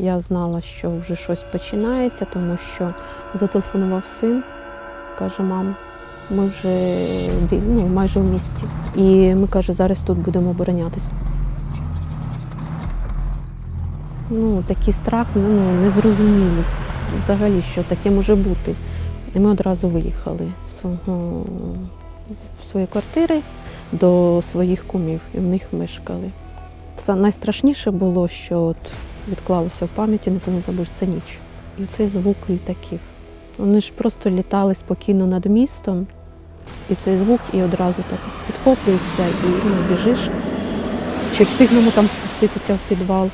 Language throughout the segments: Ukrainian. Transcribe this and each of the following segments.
Я знала, що вже щось починається, тому що зателефонував син, каже, мам, ми вже ну, майже в місті. І ми каже, зараз тут будемо оборонятися. Ну, такий страх, ну, незрозумілість. Взагалі, що таке може бути. І ми одразу виїхали з свого, своєї квартири до своїх кумів і в них мешкали. Найстрашніше було, що от відклалося в пам'яті, ніколи не забудеш, це ніч. І цей звук літаків. Вони ж просто літали спокійно над містом, і цей звук, і одразу так підхоплюєшся і ну, біжиш. Чи встигнемо там спуститися в підвал.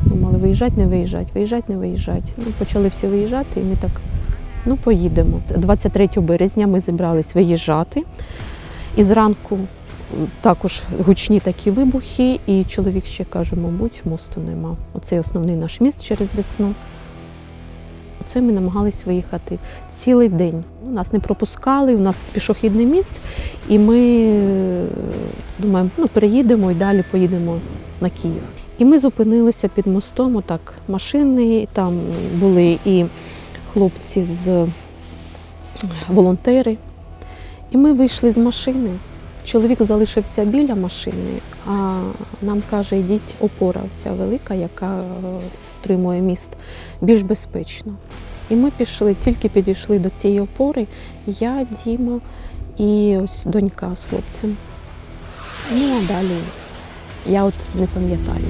Думали, виїжджати, не виїжджати, виїжджати, не виїжджати. Ну, почали всі виїжджати, і ми так, ну поїдемо. 23 березня ми зібрались виїжджати. І зранку також гучні такі вибухи, і чоловік ще каже, мабуть, мосту нема. Оцей основний наш міст через Десну. Це ми намагались виїхати цілий день. Ну, Нас не пропускали, у нас пішохідний міст, і ми е, думаємо, ну переїдемо і далі поїдемо на Київ. І ми зупинилися під мостом, отак машини, там були і хлопці з волонтери. І ми вийшли з машини. Чоловік залишився біля машини, а нам каже, йдіть опора, ця велика, яка е, тримує міст, більш безпечно. І ми пішли, тільки підійшли до цієї опори, я, Діма і ось донька з хлопцем. Ну а далі я от не пам'ятаю.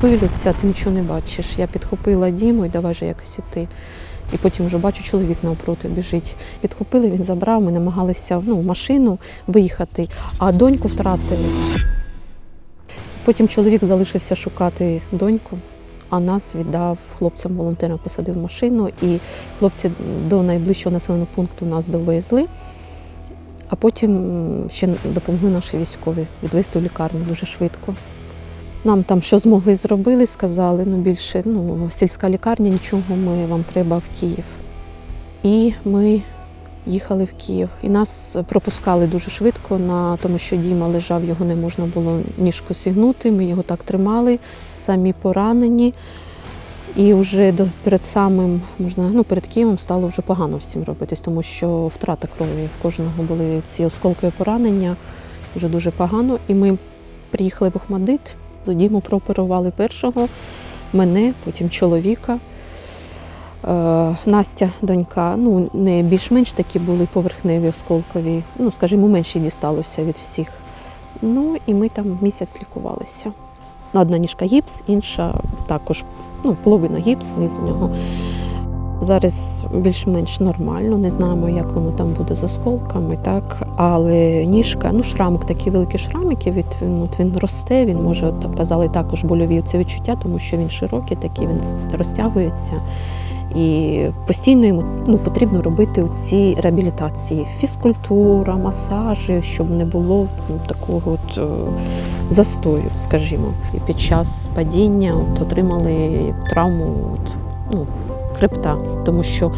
Пилються, ти нічого не бачиш. Я підхопила Діму і давай же якось іти. І потім вже бачу, чоловік навпроти біжить. Підхопили, він забрав, ми намагалися ну, в машину виїхати, а доньку втратили. Потім чоловік залишився шукати доньку, а нас віддав хлопцям волонтерам, посадив машину, і хлопці до найближчого населеного пункту нас довезли. А потім ще допомогли наші військові відвезти в лікарню дуже швидко. Нам там що змогли зробили, сказали, ну більше ну, сільська лікарня, нічого, ми вам треба в Київ. І ми їхали в Київ. І нас пропускали дуже швидко, на тому що Діма лежав, його не можна було ніжку сігнути. Ми його так тримали, самі поранені. І вже перед самим, можна, ну, перед Києвом стало вже погано всім робитись, тому що втрата крові в кожного були ці осколкові поранення, вже дуже погано. І ми приїхали в Охмадит, Діму прооперували першого, мене, потім чоловіка. Е, Настя, донька, ну не більш-менш такі були поверхневі осколкові, ну, скажімо, менше дісталося від всіх. Ну і ми там місяць лікувалися. Одна ніжка гіпс, інша також ну, половина гіпс, низ нього. Зараз більш-менш нормально, не знаємо, як воно там буде з осколками, так. Але ніжка, ну шрамик, такі великі шрамики, від, він, от він росте, він може, от, казали, також больові це відчуття, тому що він широкий, такий, він розтягується. І постійно йому ну, потрібно робити ці реабілітації, фізкультура, масажі, щоб не було ну, такого от, е, застою, скажімо. І під час падіння от, отримали травму от, ну, хребта, тому що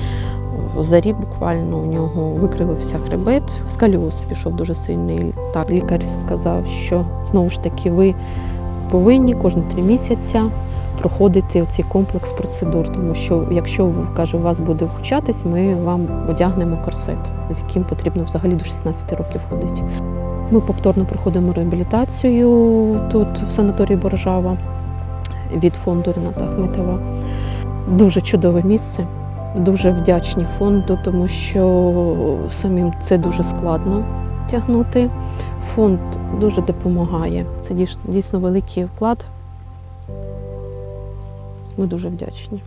за рік буквально у нього викривився хребет, скаліоз пішов дуже сильний. Так, лікар сказав, що знову ж таки ви повинні кожні три місяці проходити цей комплекс процедур, тому що якщо каже, у вас буде вчатись, ми вам одягнемо корсет, з яким потрібно взагалі до 16 років ходити. Ми повторно проходимо реабілітацію тут, в санаторії Боржава від фонду Рената Ахметова. Дуже чудове місце. Дуже вдячні фонду, тому що самим це дуже складно тягнути. Фонд дуже допомагає. Це дійсно великий вклад. Ми дуже вдячні.